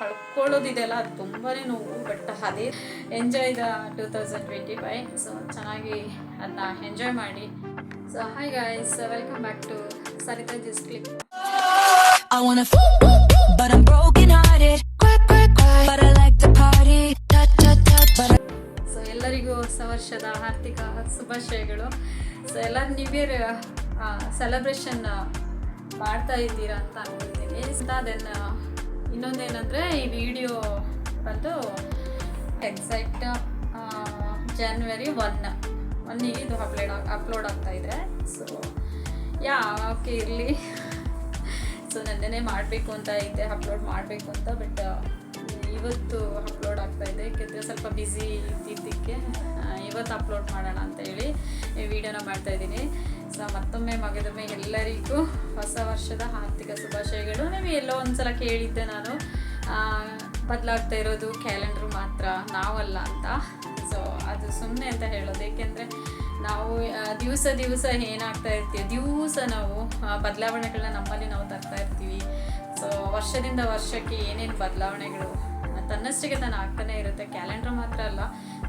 ಕಳ್ಕೊಳ್ಳೋದಿದೆಯಲ್ಲ ಅದು ತುಂಬಾ ನೋವು ಬಟ್ ಅದೇ enjoy the two thousand twenty five so ಚೆನ್ನಾಗಿ ಅದನ್ನ ಎಂಜಾಯ್ ಮಾಡಿ. So hi guys welcome back to Sarita just clip I wanna but I'm broken hearted. But I like party. So ಎಲ್ಲರಿಗೂ ಹೊಸ ವರ್ಷದ ಆರ್ಥಿಕ ಶುಭಾಶಯಗಳು. ಸೊ ಎಲ್ಲ ನ್ಯೂ ಇಯರ್ ಸೆಲೆಬ್ರೇಷನ್ ಮಾಡ್ತಾ ಇದ್ದೀರಾ ಅಂತ ಅನ್ಕೊಳ್ತೀನಿ. ದೆನ್ ಇನ್ನೊಂದೇನೆಂದರೆ ಈ ವಿಡಿಯೋ ಬಂದು ಎಕ್ಸಾಕ್ಟ್ ಜಾನ್ವರಿ ಒನ್ ಒನ್ನಿಗೆ ಇದು ಅಪ್ಲೋಡ್ ಅಪ್ಲೋಡ್ ಆಗ್ತಾ ಇದೆ. ಸೊ ಯಾ ಓಕೆ ಇರಲಿ. ಸೊ ನನ್ನೇ ಮಾಡಬೇಕು ಅಂತ ಇದ್ದೆ ಅಪ್ಲೋಡ್ ಮಾಡಬೇಕು ಅಂತ ಬಟ್ ಇವತ್ತು ಅಪ್ಲೋಡ್ ಆಗ್ತಾ ಇದೆ. ಯಾಕೆಂದರೆ ಸ್ವಲ್ಪ ಬ್ಯುಸಿ ಇದ್ದಿದ್ದಕ್ಕೆ ಇವತ್ತು ಅಪ್ಲೋಡ್ ಮಾಡೋಣ ಅಂತ ಹೇಳಿ ವಿಡಿಯೋನ ಮಾಡ್ತಾ ಇದ್ದೀನಿ. ಸೊ ಮತ್ತೊಮ್ಮೆ ಮಗದೊಮ್ಮೆ ಎಲ್ಲರಿಗೂ ಹೊಸ ವರ್ಷದ ಆರ್ಥಿಕ ಶುಭಾಶಯಗಳು. ನೀವು ಎಲ್ಲೋ ಒಂದ್ಸಲ ಕೇಳಿದ್ದೆ ನಾನು. ಬದಲಾಗ್ತಾ ಇರೋದು ಕ್ಯಾಲೆಂಡ್ರು ಮಾತ್ರ, ನಾವಲ್ಲ ಅಂತ. ಸೊ ಅದು ಸುಮ್ಮನೆ ಅಂತ ಹೇಳೋದು. ಏಕೆಂದರೆ ನಾವು ದಿವಸ ದಿವಸ ಏನಾಗ್ತಾ ಇರ್ತೀವಿ, ದಿವಸ ನಾವು ಬದಲಾವಣೆಗಳನ್ನ ನಮ್ಮಲ್ಲಿ ನಾವು ತರ್ತಾ ಇರ್ತೀವಿ. ಸೊ ವರ್ಷದಿಂದ ವರ್ಷಕ್ಕೆ ಏನೇನು ಬದಲಾವಣೆಗಳು, ತನ್ನಷ್ಟಕ್ಕೆ ತಾನು ಆಗ್ತಾನೆ ಇರುತ್ತೆ. ಕ್ಯಾಲೆಂಡರ್ ಮಾತ್ರ ಅಲ್ಲ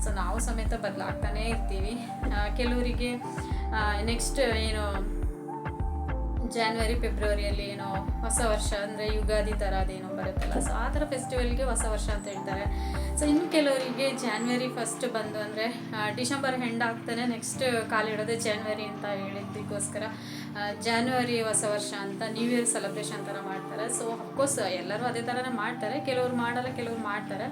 ಸೊ ನಾವು ಸಮೇತ ಬದಲಾಗ್ತಾನೇ ಇರ್ತೀವಿ. ಕೆಲವರಿಗೆ ನೆಕ್ಸ್ಟ್ ಏನು ಜಾನ್ವರಿ ಫೆಬ್ರವರಿಯಲ್ಲಿ ಏನೋ ಹೊಸ ವರ್ಷ ಅಂದರೆ ಯುಗಾದಿ ಥರ ಅದೇನೋ ಬರುತ್ತಲ್ಲ. ಸೊ ಆ ಥರ ಫೆಸ್ಟಿವಲ್ಗೆ ಹೊಸ ವರ್ಷ ಅಂತ ಹೇಳ್ತಾರೆ. ಸೊ ಇನ್ನು ಕೆಲವರಿಗೆ ಜಾನ್ವರಿ ಫಸ್ಟ್ ಬಂದು ಅಂದರೆ ಡಿಸೆಂಬರ್ ಹೆಂಡ್ ಆಗ್ತಾನೆ ನೆಕ್ಸ್ಟ್ ಕಾಲಿಡೋದೇ ಜಾನ್ವರಿ ಅಂತ ಹೇಳಿದ್ದಕ್ಕೋಸ್ಕರ ಜಾನ್ವರಿ ಹೊಸ ವರ್ಷ ಅಂತ ನ್ಯೂ ಇಯರ್ ಸೆಲೆಬ್ರೇಷನ್ ಥರ ಮಾಡ್ತಾರೆ. ಸೊ ಅಫ್ಕೋರ್ಸ್ ಎಲ್ಲರೂ ಅದೇ ಥರನೇ ಮಾಡ್ತಾರೆ. ಕೆಲವ್ರು ಮಾಡಲ್ಲ, ಕೆಲವ್ರು ಮಾಡ್ತಾರೆ.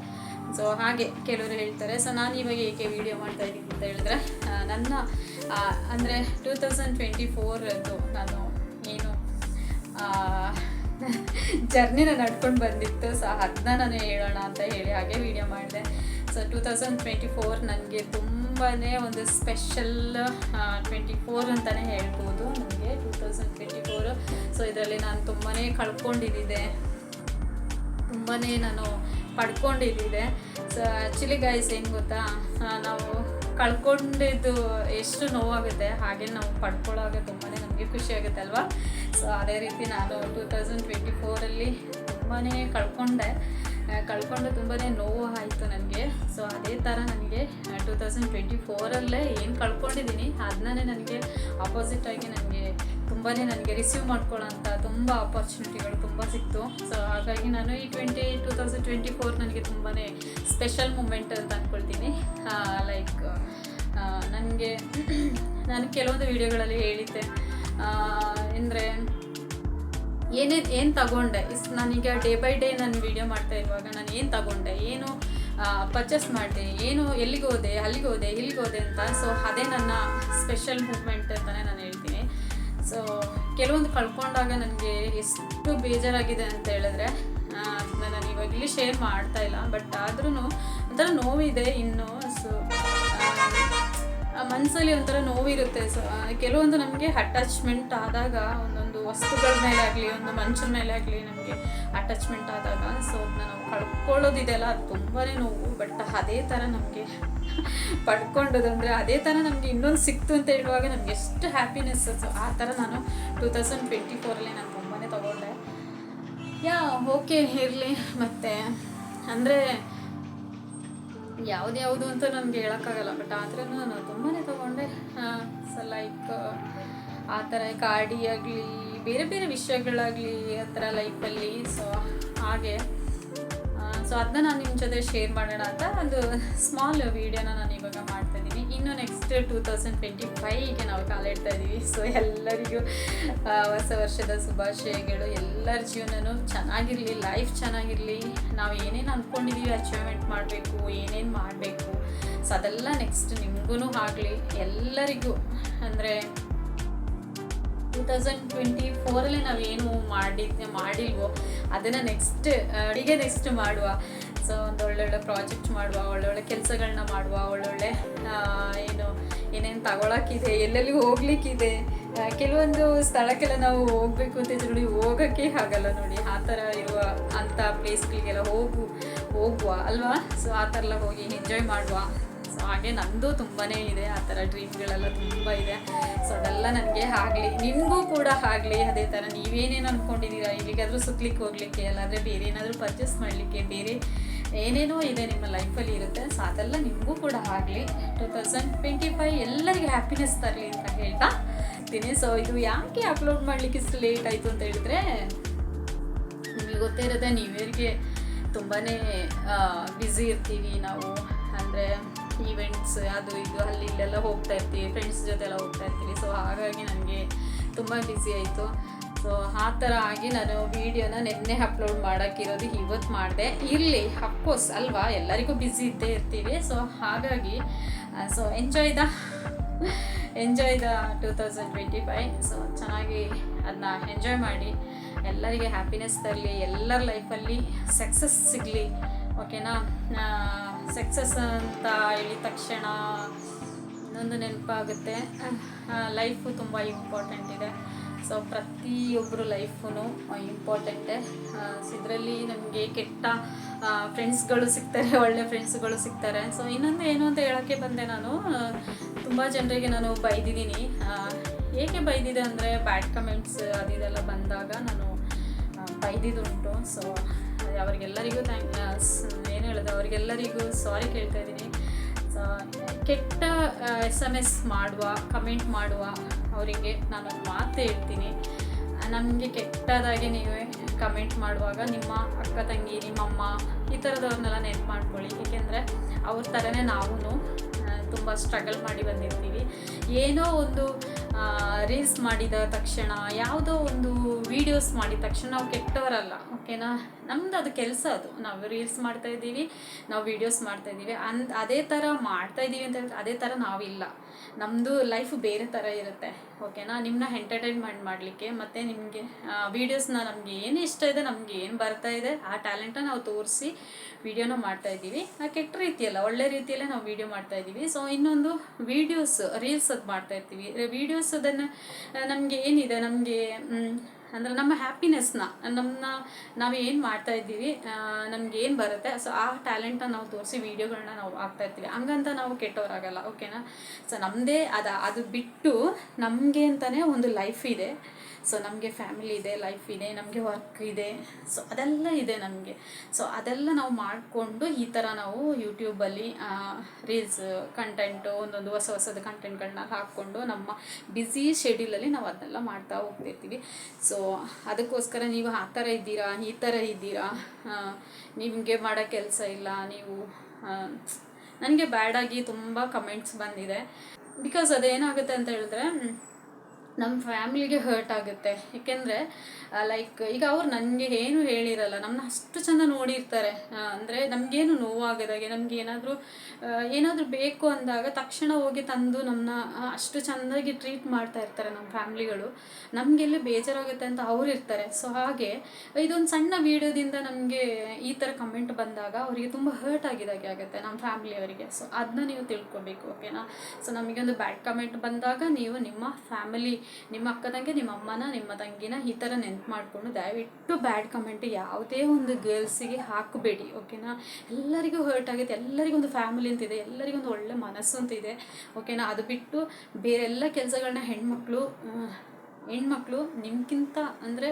ಸೊ ಹಾಗೆ ಕೆಲವರು ಹೇಳ್ತಾರೆ ಸೊ ನಾನು ಇವಾಗ ಏಕೆ ವಿಡಿಯೋ ಮಾಡ್ತಾ ಇದ್ದೀನಿ ಅಂತ ಹೇಳಿದ್ರೆ ನನ್ನ ಅಂದರೆ ಟೂ ತೌಸಂಡ್ ಟ್ವೆಂಟಿ ಫೋರದ್ದು ನಾನು ಏನು ಜರ್ನಿನ ನಡ್ಕೊಂಡು ಬಂದಿತ್ತು. ಸೊ ಅದನ್ನ ನಾನು ಹೇಳೋಣ ಅಂತ ಹೇಳಿ ಹಾಗೆ ವಿಡಿಯೋ ಮಾಡಿದೆ. So two thousand twenty four ನನಗೆ ತುಂಬಾ ಒಂದು ಸ್ಪೆಷಲ್ ಟ್ವೆಂಟಿ ಫೋರ್ ಅಂತಲೇ ಹೇಳ್ಬೋದು ನನಗೆ two thousand twenty four so ಇದರಲ್ಲಿ ನಾನು ತುಂಬಾ ಕಳ್ಕೊಂಡಿದ್ದಿದೆ. ತುಂಬಾ ನಾನು ಪಡ್ಕೊಂಡಿದ್ದಿದೆ ಸೊ ಆ್ಯಕ್ಚುಲಿ ಗೈಸ್ ಏನು ಗೊತ್ತಾ? ನಾವು ಕಳ್ಕೊಂಡಿದ್ದು ಎಷ್ಟು ನೋವಾಗುತ್ತೆ, ಹಾಗೆ ನಾವು ಪಡ್ಕೊಳ್ಳೋವಾಗ ತುಂಬಾ ನಮಗೆ ಖುಷಿ ಆಗುತ್ತೆ ಅಲ್ವಾ? ಸೊ ಅದೇ ರೀತಿ ನಾನು ಟೂ ತೌಸಂಡ್ ಟ್ವೆಂಟಿ ಫೋರಲ್ಲಿ ತುಂಬಾ ಕಳ್ಕೊಂಡೆ. ಕಳ್ಕೊಂಡು ತುಂಬಾ ನೋವು ಆಯಿತು ನನಗೆ. ಸೊ ಅದೇ ಥರ ನನಗೆ ಟೂ ತೌಸಂಡ್ ಟ್ವೆಂಟಿ ಫೋರಲ್ಲೇ ಏನು ಕಳ್ಕೊಂಡಿದ್ದೀನಿ ಅದನ್ನೇ ನನಗೆ ಆಪೋಸಿಟಾಗಿ ನನಗೆ ತುಂಬಾ ನನಗೆ ರಿಸೀವ್ ಮಾಡ್ಕೊಳ್ಳೋಂಥ ತುಂಬ ಆಪರ್ಚುನಿಟಿಗಳು ತುಂಬ ಸಿಕ್ತು. ಸೊ ಹಾಗಾಗಿ ನಾನು ಈ twenty two thousand twenty four ನನಗೆ ತುಂಬಾ ಸ್ಪೆಷಲ್ ಮೂಮೆಂಟ್ ಅಂತ ಅಂದ್ಕೊಳ್ತೀನಿ ಲೈಕ್ ನನಗೆ ನಾನು ಕೆಲವೊಂದು ವಿಡಿಯೋಗಳಲ್ಲಿ ಹೇಳಿದ್ದೆ. ಅಂದರೆ ಏನೇ, ಏನು ತಗೊಂಡೆ, ಇಸ್, ನಾನೀಗ ಡೇ ಬೈ ಡೇ ನಾನು ವಿಡಿಯೋ ಮಾಡ್ತಾ ಇರುವಾಗ ನಾನು ಏನು ತಗೊಂಡೆ, ಏನು ಪರ್ಚೇಸ್ ಮಾಡಿದೆ, ಏನು ಎಲ್ಲಿಗೆ ಹೋದೆ ಅಲ್ಲಿಗೆ ಹೋದೆ ಇಲ್ಲಿಗೆ ಹೋದೆ ಅಂತ. ಸೊ ಅದೇ ನನ್ನ ಸ್ಪೆಷಲ್ ಮೂಮೆಂಟ್ ಅಂತಲೇ ನಾನು ಹೇಳ್ತೀನಿ. ಸೊ ಕೆಲವೊಂದು ಕಳ್ಕೊಂಡಾಗ ನನಗೆ ಎಷ್ಟು ಬೇಜಾರಾಗಿದೆ ಅಂತ ಹೇಳಿದ್ರೆ ಅದನ್ನ ನಾನು ಇವಾಗ ಇಲ್ಲಿ ಶೇರ್ ಮಾಡ್ತಾ ಇಲ್ಲ. ಬಟ್ ಆದ್ರೂ ಒಂಥರ ನೋವಿದೆ ಇನ್ನು. ಸೊ ಮನಸ್ಸಲ್ಲಿ ಒಂಥರ ನೋವಿರುತ್ತೆ. ಸೊ ಕೆಲವೊಂದು ನಮಗೆ ಅಟ್ಯಾಚ್ಮೆಂಟ್ ಆದಾಗ, ಒಂದೊಂದು ವಸ್ತುಗಳ ಮೇಲೆ ಆಗಲಿ ಒಂದು ಮನುಷ್ಯನ ಮೇಲೆ ಆಗಲಿ ನಮಗೆ ಅಟ್ಯಾಚ್ಮೆಂಟ್ ಆದಾಗ ಸೊ ನಾವು ಕಳ್ಕೊಳ್ಳೋದಿದೆಯಲ್ಲ ಅದು ತುಂಬಾ ನೋವು. ಬಟ್ ಅದೇ ಥರ ನಮಗೆ ಪಡ್ಕೊಂಡದು ಅಂದರೆ ಅದೇ ಥರ ನಮಗೆ ಇನ್ನೊಂದು ಸಿಕ್ತು ಅಂತ ಹೇಳುವಾಗ ನಮ್ಗೆ ಎಷ್ಟು ಹ್ಯಾಪಿನೆಸ್ ಆ ಥರ ನಾನು ಟೂ ತೌಸಂಡ್ ಟ್ವೆಂಟಿ ಫೋರಲ್ಲಿ ನಾನು ತುಂಬಾ ತೊಗೊಂಡೆ. ಯಾ ಓಕೆ ಇರಲಿ. ಮತ್ತು, ಅಂದರೆ ಯಾವ್ದು ಯಾವುದು ಅಂತ ನಮ್ಗೆ ಹೇಳೋಕ್ಕಾಗಲ್ಲ. ಬಟ್ ಆದ್ರೂ ನಾನು ತುಂಬಾ ತೊಗೊಂಡೆ. ಸೊ ಲೈಕ್ ಆ ಥರ ಕಾಡಿ ಆಗಲಿ, ಬೇರೆ ಬೇರೆ ವಿಷಯಗಳಾಗಲಿ, ಆ ಥರ ಲೈಫಲ್ಲಿ ಸೊ ಹಾಗೆ. ಸೊ ಅದನ್ನ ನಾನು ನಿಮ್ಮ ಜೊತೆ ಶೇರ್ ಮಾಡೋಣ ಅಂತ ಒಂದು ಸ್ಮಾಲ್ ವೀಡಿಯೋನ ನಾನು ಇವಾಗ ಮಾಡ್ತಾ ಇದ್ದೀನಿ. ಇನ್ನು ನೆಕ್ಸ್ಟ್ ಟೂ ತೌಸಂಡ್ ಟ್ವೆಂಟಿ ಫೈವ್ಗೆ ನಾವು ಕಾಲಿಡ್ತಾ ಇದ್ದೀವಿ. ಸೊ ಎಲ್ಲರಿಗೂ ಹೊಸ ವರ್ಷದ ಶುಭಾಶಯಗಳು. ಎಲ್ಲರ ಜೀವನನೂ ಚೆನ್ನಾಗಿರಲಿ ಲೈಫ್ ಚೆನ್ನಾಗಿರಲಿ. ನಾವು ಏನೇನು ಅಂದ್ಕೊಂಡಿದ್ದೀವಿ ಅಚೀವ್ಮೆಂಟ್ ಮಾಡಬೇಕು, ಏನೇನು ಮಾಡಬೇಕು. ಸೊ ಅದೆಲ್ಲ ನೆಕ್ಸ್ಟ್ ನಿಮಗೂ ಆಗಲಿ. ಎಲ್ಲರಿಗೂ, ಅಂದರೆ ತೌಸಂಡ್ ಟ್ವೆಂಟಿ ಫೋರಲ್ಲಿ ನಾವೇನು ಮಾಡಿದ್ದೆ ಮಾಡಿಲ್ವೋ, ಅದನ್ನು ನೆಕ್ಸ್ಟ್ ಅಡಿಗೆ ನೆಕ್ಸ್ಟ್ ಮಾಡುವ. ಸೊ ಒಂದು ಒಳ್ಳೊಳ್ಳೆ ಪ್ರಾಜೆಕ್ಟ್ ಮಾಡುವ, ಒಳ್ಳೊಳ್ಳೆ ಕೆಲಸಗಳನ್ನ ಮಾಡುವ, ಒಳ್ಳೊಳ್ಳೆ ಏನು, ಏನೇನು ತಗೊಳಕ್ಕಿದೆ ಎಲ್ಲೆಲ್ಲಿ ಹೋಗ್ಲಿಕ್ಕಿದೆ ಕೆಲವೊಂದು ಸ್ಥಳಕ್ಕೆಲ್ಲ ನಾವು ಹೋಗ್ಬೇಕು ಅಂತ ನೋಡಿ, ಹೋಗೋಕ್ಕೆ ಆಗಲ್ಲ ನೋಡಿ, ಆ ಥರ ಇರುವ ಅಂಥ ಪ್ಲೇಸ್ಗಳಿಗೆಲ್ಲ ಹೋಗು, ಹೋಗುವ, ಅಲ್ವಾ? ಸೊ ಆ ಥರ ಎಲ್ಲ ಹೋಗಿ ಎಂಜಾಯ್ ಮಾಡುವ. ಹಾಗೆ ನಂದು ತುಂಬಾ ಇದೆ, ಆ ಥರ ಡ್ರೀಮ್ಗಳೆಲ್ಲ ತುಂಬ ಇದೆ. ಸೊ ಅದೆಲ್ಲ ನನಗೆ ಆಗಲಿ ನಿಮಗೂ ಕೂಡ ಆಗಲಿ, ಅದೇ ಥರ ನೀವೇನೇನು ಅಂದ್ಕೊಂಡಿದ್ದೀರಾ ಈಗಾದರೂ ಸುತ್ತಲಿಕ್ಕೆ ಹೋಗ್ಲಿಕ್ಕೆ, ಅಲ್ಲಾದರೆ ಬೇರೆ ಏನಾದರೂ ಪರ್ಚೇಸ್ ಮಾಡಲಿಕ್ಕೆ, ಬೇರೆ ಏನೇನೋ ಇದೆ ನಿಮ್ಮ ಲೈಫಲ್ಲಿ ಇರುತ್ತೆ. ಸೊ ಅದೆಲ್ಲ ನಿಮಗೂ ಕೂಡ ಆಗಲಿ. ಟೂ ತೌಸಂಡ್ ಟ್ವೆಂಟಿ ಫೈವ್ ಎಲ್ಲರಿಗೂ ಹ್ಯಾಪಿನೆಸ್ ತರಲಿ ಅಂತ ಹೇಳ್ತಾ ದಿನ ಸೊ ಇದು ಯಾಕೆ ಅಪ್ಲೋಡ್ ಮಾಡಲಿಕ್ಕೆ ಇಷ್ಟು ಲೇಟ್ ಆಯಿತು ಅಂತ ಹೇಳಿದ್ರೆ, ನಿಮಗೆ ಗೊತ್ತೇ ಇರುತ್ತೆ ನ್ಯೂ ತುಂಬಾ ಬ್ಯುಸಿ ಇರ್ತೀವಿ ನಾವು. ಅಂದರೆ ಈವೆಂಟ್ಸ್ ಅದು ಇದು, ಅಲ್ಲಿ ಇಲ್ಲೆಲ್ಲ ಹೋಗ್ತಾ ಇರ್ತೀವಿ ಫ್ರೆಂಡ್ಸ್ ಜೊತೆ ಎಲ್ಲ ಹೋಗ್ತಾ ಇರ್ತೀವಿ. ಸೊ ಹಾಗಾಗಿ ನನಗೆ ತುಂಬ ಬ್ಯುಸಿ ಆಯಿತು. ಸೊ ಆ ಥರ ಆಗಿ ನಾನು ವೀಡಿಯೋನ ನಿನ್ನೆ ಅಪ್ಲೋಡ್ ಮಾಡೋಕ್ಕಿರೋದು ಇವತ್ತು ಮಾಡಿದೆ. ಇರಲಿ ಅಫ್ಕೋರ್ಸ್ ಅಲ್ವಾ, ಎಲ್ಲರಿಗೂ ಬ್ಯುಸಿ ಇದ್ದೇ ಇರ್ತೀವಿ. ಸೊ ಹಾಗಾಗಿ so enjoy the enjoy the two thousand twenty five so ಚೆನ್ನಾಗಿ ಅದನ್ನ ಎಂಜಾಯ್ ಮಾಡಿ, ಎಲ್ಲರಿಗೆ ಹ್ಯಾಪಿನೆಸ್ ತರಲಿ, ಎಲ್ಲರ ಲೈಫಲ್ಲಿ ಸಕ್ಸಸ್ ಸಿಗಲಿ ಓಕೆನಾ ಸಕ್ಸಸ್ ಅಂತ ಹೇಳಿದ ತಕ್ಷಣ ಇನ್ನೊಂದು ನೆನಪಾಗುತ್ತೆ. ಲೈಫು ತುಂಬ ಇಂಪಾರ್ಟೆಂಟ್ ಇದೆ. ಸೊ ಪ್ರತಿಯೊಬ್ಬರು ಲೈಫೂ ಇಂಪಾರ್ಟೆಂಟೇ ಇದರಲ್ಲಿ ನಮಗೆ ಕೆಟ್ಟ ಫ್ರೆಂಡ್ಸ್ಗಳು ಸಿಗ್ತಾರೆ, ಒಳ್ಳೆ ಫ್ರೆಂಡ್ಸ್ಗಳು ಸಿಗ್ತಾರೆ. ಸೊ ಇನ್ನೊಂದು ಏನು ಅಂತ ಹೇಳೋಕ್ಕೆ ಬಂದೆ ನಾನು. ತುಂಬ ಜನರಿಗೆ ನಾನು ಬೈದಿದ್ದೀನಿ. ಏಕೆ ಬೈದಿದೆ ಅಂದರೆ ಬ್ಯಾಡ್ ಕಮೆಂಟ್ಸ್ ಅದಿದೆಲ್ಲ ಬಂದಾಗ ನಾನು ಬೈದಿದ್ದುಂಟು. ಸೊ ಅವರಿಗೆಲ್ಲರಿಗೂ ಥ್ಯಾಂಕ್ ಏನು ಹೇಳೋದು, ಅವರಿಗೆಲ್ಲರಿಗೂ ಸಾರಿ ಕೇಳ್ತಾ ಇದ್ದೀನಿ. ಕೆಟ್ಟ ಎಸ್ ಎಂ ಎಸ್ ಮಾಡುವ ಕಮೆಂಟ್ ಮಾಡುವ ಅವರಿಗೆ ನಾನೊಂದು ಮಾತು ಹೇಳ್ತೀನಿ. ನಮಗೆ ಕೆಟ್ಟದಾಗಿ ನೀವೇ ಕಮೆಂಟ್ ಮಾಡುವಾಗ ನಿಮ್ಮ ಅಕ್ಕ ತಂಗಿ, ನಿಮ್ಮಮ್ಮ ಈ ಥರದವ್ರನ್ನೆಲ್ಲ ನೆನ್ಪು ಮಾಡ್ಕೊಳ್ಳಿ. ಏಕೆಂದರೆ ಅವ್ರ ಥರನೇ ನಾವೂ ತುಂಬ ಸ್ಟ್ರಗಲ್ ಮಾಡಿ ಬಂದಿರ್ತೀವಿ. ಏನೋ ಒಂದು ರೀಲ್ಸ್ ಮಾಡಿದ ತಕ್ಷಣ, ಯಾವುದೋ ಒಂದು ವೀಡಿಯೋಸ್ ಮಾಡಿದ ತಕ್ಷಣ ನಾವು ಕೆಟ್ಟವರಲ್ಲ ಓಕೆನಾ ನಮ್ದು ಅದು ಕೆಲಸ ಅದು. ನಾವು ರೀಲ್ಸ್ ಮಾಡ್ತಾ ಇದ್ದೀವಿ, ನಾವು ವೀಡಿಯೋಸ್ ಮಾಡ್ತಾ ಇದ್ದೀವಿ. ಅನ್ ಅದೇ ಥರ ಮಾಡ್ತಾ ಇದ್ದೀವಿ ಅಂತ ಅದೇ ಥರ ನಾವಿಲ್ಲ. ನಮ್ಮದು ಲೈಫ್ ಬೇರೆ ಥರ ಇರುತ್ತೆ ಓಕೆನಾ ನಿಮ್ಮನ್ನ ಎಂಟರ್ಟೈನ್ಮೆಂಟ್ ಮಾಡಲಿಕ್ಕೆ, ಮತ್ತು ನಿಮಗೆ ವೀಡಿಯೋಸ್ನ ನಮಗೆ ಏನು ಇಷ್ಟ ಇದೆ, ನಮಗೆ ಏನು ಬರ್ತಾ ಇದೆ, ಆ ಟ್ಯಾಲೆಂಟನ್ನ ನಾವು ತೋರಿಸಿ ವಿಡಿಯೋನ ಆ, ಕೆಟ್ಟ ರೀತಿಯಲ್ಲ, ಒಳ್ಳೆ ರೀತಿಯಲ್ಲೇ ನಾವು ವಿಡಿಯೋ ಮಾಡ್ತಾ ಇದ್ದೀವಿ. ಸೊ ಇನ್ನೊಂದು ವೀಡಿಯೋಸ್ ರೀಲ್ಸ್ ಅದು ಮಾಡ್ತಾ ಇರ್ತೀವಿ. ವೀಡಿಯೋಸ್ ಅದನ್ನು, ನಮಗೆ ಏನಿದೆ, ನಮಗೆ ಅಂದರೆ ನಮ್ಮ ಹ್ಯಾಪಿನೆಸ್ನ ನಮ್ಮನ್ನ ನಾವು ಏನು ಮಾಡ್ತಾ ಇದ್ದೀವಿ ನಮ್ಗೆ ಏನು ಬರುತ್ತೆ ಸೊ ಆ ಟ್ಯಾಲೆಂಟನ್ನ ನಾವು ತೋರಿಸಿ ವೀಡಿಯೋಗಳನ್ನ ನಾವು ಹಾಕ್ತಾ ಇರ್ತೀವಿ. ಹಂಗಂತ ನಾವು ಕೆಟ್ಟವರಾಗಲ್ಲ ಓಕೆನಾ ಸೊ ನಮ್ಮದೇ ಅದ, ಅದು ಬಿಟ್ಟು ನಮಗೆ ಅಂತಲೇ ಒಂದು ಲೈಫ್ ಇದೆ. ಸೊ ನಮಗೆ ಫ್ಯಾಮಿಲಿ ಇದೆ ಲೈಫ್ ಇದೆ, ನಮಗೆ ವರ್ಕ್ ಇದೆ. ಸೊ ಅದೆಲ್ಲ ಇದೆ ನಮಗೆ. ಸೊ ಅದೆಲ್ಲ ನಾವು ಮಾಡಿಕೊಂಡು ಈ ಥರ ನಾವು ಯೂಟ್ಯೂಬಲ್ಲಿ ರೀಲ್ಸ್ ಕಂಟೆಂಟು ಒಂದೊಂದು ಹೊಸ ಹೊಸದ ಕಂಟೆಂಟ್ಗಳನ್ನ ಹಾಕ್ಕೊಂಡು ನಮ್ಮ ಬ್ಯುಸಿ ಶೆಡ್ಯೂಲಲ್ಲಿ ನಾವು ಅದನ್ನೆಲ್ಲ ಮಾಡ್ತಾ ಹೋಗ್ತಿರ್ತೀವಿ. ಸೊ ಅದಕ್ಕೋಸ್ಕರ ನೀವು ಆ ಥರ ಇದ್ದೀರಾ, ಈ ಥರ ಇದ್ದೀರಾ? ನಿಮಗೆ ಮಾಡೋ ಕೆಲಸ ಇಲ್ಲ, ನೀವು ನನಗೆ ಬ್ಯಾಡಾಗಿ ತುಂಬ ಕಮೆಂಟ್ಸ್ ಬಂದಿದೆ. ಬಿಕಾಸ್ ಅದೇನಾಗುತ್ತೆ ಅಂತ ಹೇಳಿದ್ರೆ ನಮ್ಮ ಫ್ಯಾಮಿಲಿಗೆ ಹರ್ಟ್ ಆಗುತ್ತೆ. ಏಕೆಂದರೆ ಲೈಕ್ ಈಗ ಅವ್ರು ನನಗೆ ಏನು ಹೇಳಿರಲ್ಲ ನಮ್ಮನ್ನ ಅಷ್ಟು ಚೆಂದ ನೋಡಿರ್ತಾರೆ. ಅಂದರೆ ನಮಗೇನು ನೋವಾಗದಾಗೆ ನಮ್ಗೆ ಏನಾದರೂ ಏನಾದರೂ ಬೇಕು ಅಂದಾಗ ತಕ್ಷಣ ಹೋಗಿ ತಂದು ನಮ್ಮನ್ನ ಅಷ್ಟು ಚೆಂದಾಗಿ ಟ್ರೀಟ್ ಮಾಡ್ತಾ ಇರ್ತಾರೆ ನಮ್ಮ ಫ್ಯಾಮಿಲಿಗಳು. ನಮಗೆಲ್ಲಿ ಬೇಜಾರಾಗುತ್ತೆ ಅಂತ ಅವ್ರು ಇರ್ತಾರೆ. ಸೊ ಹಾಗೆ, ಇದೊಂದು ಸಣ್ಣ ವೀಡಿಯೋದಿಂದ ನಮಗೆ ಈ ಥರ ಕಮೆಂಟ್ ಬಂದಾಗ ಅವರಿಗೆ ತುಂಬ ಹರ್ಟ್ ಆಗಿದಾಗೆ ಆಗುತ್ತೆ ನಮ್ಮ ಫ್ಯಾಮಿಲಿಯವರಿಗೆ. ಸೊ ಅದನ್ನ ನೀವು ತಿಳ್ಕೊಬೇಕು ಓಕೆನಾ ಸೊ ನಮಗೆ ಒಂದು ಬ್ಯಾಡ್ ಕಮೆಂಟ್ ಬಂದಾಗ ನೀವು ನಿಮ್ಮ ಫ್ಯಾಮಿಲಿ ನಿಮ್ಮ ಅಕ್ಕ ತಂಗಿ ನಿಮ್ಮ ಅಮ್ಮನ, ನಿಮ್ಮ ತಂಗಿನ ಈ ಥರ ನೆನ್ಪು ಮಾಡಿಕೊಂಡು ದಯವಿಟ್ಟು ಬ್ಯಾಡ್ ಕಮೆಂಟ್ ಯಾವುದೇ ಒಂದು ಗರ್ಲ್ಸಿಗೆ ಹಾಕಬೇಡಿ, ಓಕೆನಾ? ಎಲ್ಲರಿಗೂ ಹರ್ಟ್ ಆಗುತ್ತೆ ಎಲ್ಲರಿಗೂ ಒಂದು ಫ್ಯಾಮಿಲಿ ಅಂತಿದೆ, ಎಲ್ಲರಿಗೂ ಒಂದು ಒಳ್ಳೆ ಮನಸ್ಸು ಅಂತ ಇದೆ ಓಕೆನಾ? ಅದು ಬಿಟ್ಟು ಬೇರೆಲ್ಲ ಕೆಲಸಗಳನ್ನ ಹೆಣ್ಮಕ್ಳು ಹೆಣ್ಮಕ್ಳು ನಿಮ್ಗಿಂತ ಅಂದರೆ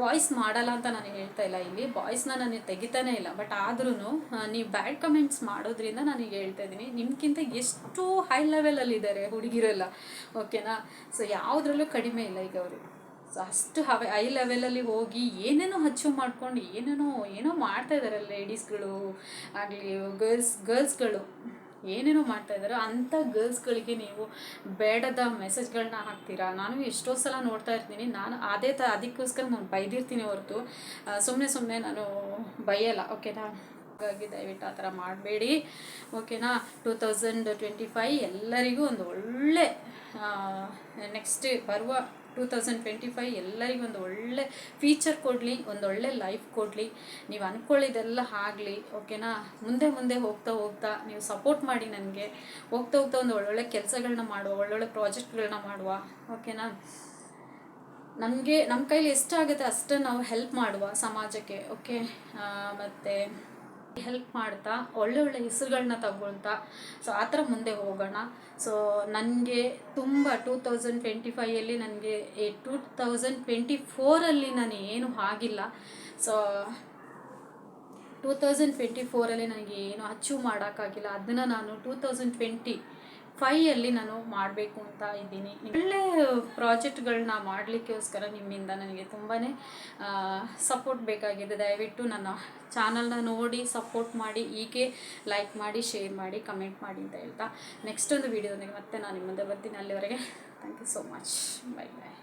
ಬಾಯ್ಸ್ ಮಾಡಲ್ಲ ಅಂತ ನಾನು ಹೇಳ್ತಾ ಇಲ್ಲ. ಇಲ್ಲಿ ಬಾಯ್ಸ್ನ ನಾನು ತೆಗಿತಾನೆ ಇಲ್ಲ. ಬಟ್ ಆದ್ರೂ ನೀವು ಬ್ಯಾಡ್ ಕಮೆಂಟ್ಸ್ ಮಾಡೋದ್ರಿಂದ ನನಗೆ ಹೇಳ್ತಾ ಇದ್ದೀನಿ ನಿಮ್ಗಿಂತ ಎಷ್ಟು ಹೈ ಲೆವೆಲಲ್ಲಿದ್ದಾರೆ ಹುಡುಗಿರೆಲ್ಲ. ಓಕೆನಾ ಸೊ ಯಾವುದ್ರಲ್ಲೂ ಕಡಿಮೆ ಇಲ್ಲ ಈಗ ಅವರು. ಸೊ ಅಷ್ಟು ಹೈ ಹೈ ಲೆವೆಲಲ್ಲಿ ಹೋಗಿ ಏನೇನೋ ಅಚೀವ್ ಮಾಡ್ಕೊಂಡು, ಏನೇನೋ, ಏನೋ ಮಾಡ್ತಾ ಇದ್ದಾರೆ ಲೇಡೀಸ್ಗಳು ಆಗಲಿ ಗರ್ಲ್ಸ್ ಗರ್ಲ್ಸ್ಗಳು ಏನೇನೋ ಮಾಡ್ತಾ ಇದ್ದಾರೆ, ಅಂಥ ಗರ್ಲ್ಸ್ಗಳಿಗೆ ನೀವು ಬೇಡದ ಮೆಸೇಜ್ಗಳನ್ನ ಹಾಕ್ತೀರಾ? ನಾನು ಎಷ್ಟೋ ಸಲ ನೋಡ್ತಾ ಇರ್ತೀನಿ, ನಾನು ಅದೇ ತ, ಅದಕ್ಕೋಸ್ಕರ ನಾನು ಬೈದಿರ್ತೀನಿ ಹೊರತು. ಸುಮ್ಮನೆ ಸುಮ್ಮನೆ ನಾನು ಬೈಯಲ್ಲ, ಓಕೆನಾ? ಹಾಗಾಗಿ ದಯವಿಟ್ಟು ಆ ಥರ ಮಾಡಬೇಡಿ, ಓಕೆನಾ? ಟೂ ತೌಸಂಡ್ ಟ್ವೆಂಟಿ ಫೈ ಎಲ್ಲರಿಗೂ ಒಂದು ಒಳ್ಳೆ ನೆಕ್ಸ್ಟ್ ಬರುವ ಟೂ ತೌಸಂಡ್ ಟ್ವೆಂಟಿ ಫೈವ್ ಎಲ್ಲರಿಗೂ ಒಂದು ಒಳ್ಳೆ ಫೀಚರ್ ಕೊಡಲಿ, ಒಂದು ಒಳ್ಳೆ ಲೈಫ್ ಕೊಡಲಿ. ನೀವು ಅಂದ್ಕೊಳ್ಳಿದೆಲ್ಲ ಆಗಲಿ ಓಕೆನಾ ಮುಂದೆ ಮುಂದೆ ಹೋಗ್ತಾ ಹೋಗ್ತಾ ನೀವು ಸಪೋರ್ಟ್ ಮಾಡಿ ನನಗೆ. ಹೋಗ್ತಾ ಹೋಗ್ತಾ ಒಂದು ಒಳ್ಳೊಳ್ಳೆ ಕೆಲಸಗಳನ್ನ ಮಾಡುವ, ಒಳ್ಳೊಳ್ಳೆ ಪ್ರಾಜೆಕ್ಟ್ಗಳನ್ನ ಮಾಡುವ ಓಕೆನಾ ನಮಗೆ ನಮ್ಮ ಕೈಲಿ ಎಷ್ಟಾಗುತ್ತೆ ಅಷ್ಟೇ ನಾವು ಹೆಲ್ಪ್ ಮಾಡುವ ಸಮಾಜಕ್ಕೆ ಓಕೆ ಮತ್ತು ಹೆಲ್ಪ್ ಮಾಡ್ತಾ, ಒಳ್ಳೆ ಒಳ್ಳೆ ಹೆಸರುಗಳನ್ನ ತಗೊಳ್ತಾ. ಸೊ ಆ ಥರ ಮುಂದೆ ಹೋಗೋಣ. ಸೊ ನನಗೆ ತುಂಬ ಟೂ ತೌಸಂಡ್ ಟ್ವೆಂಟಿ ಫೈಯಲ್ಲಿ ನನಗೆ ಟೂ ತೌಸಂಡ್ ಟ್ವೆಂಟಿ ಫೋರಲ್ಲಿ ನಾನು ಏನು ಆಗಿಲ್ಲ. ಸೊ ಟೂ ತೌಸಂಡ್ ಟ್ವೆಂಟಿ ಫೋರಲ್ಲಿ ನನಗೆ ಏನು ಅಚೀವ್ ಮಾಡೋಕ್ಕಾಗಿಲ್ಲ. ಅದನ್ನು ನಾನು ಟೂ ತೌಸಂಡ್ ಟ್ವೆಂಟಿ ಫೈಯಲ್ಲಿ ನಾನು ಮಾಡಬೇಕು ಅಂತ ಇದ್ದೀನಿ. ಒಳ್ಳೆ ಪ್ರಾಜೆಕ್ಟ್ಗಳನ್ನ ಮಾಡಲಿಕ್ಕೋಸ್ಕರ ನಿಮ್ಮಿಂದ ನನಗೆ ತುಂಬಾ ಸಪೋರ್ಟ್ ಬೇಕಾಗಿದೆ. ದಯವಿಟ್ಟು ನನ್ನ ಚಾನಲ್ನ ನೋಡಿ, ಸಪೋರ್ಟ್ ಮಾಡಿ, ಹೀಗೆ ಲೈಕ್ ಮಾಡಿ, ಶೇರ್ ಮಾಡಿ, ಕಮೆಂಟ್ ಮಾಡಿ ಅಂತ ಹೇಳ್ತಾ ನೆಕ್ಸ್ಟ್ ಒಂದು ವೀಡಿಯೋದೊಂದಿಗೆ ಮತ್ತೆ ನಾನು ನಿಮ್ಮ ಮುಂದೆ ಬರ್ತೀನಿ ಅಲ್ಲಿವರೆಗೆ thank you so much. Bye bye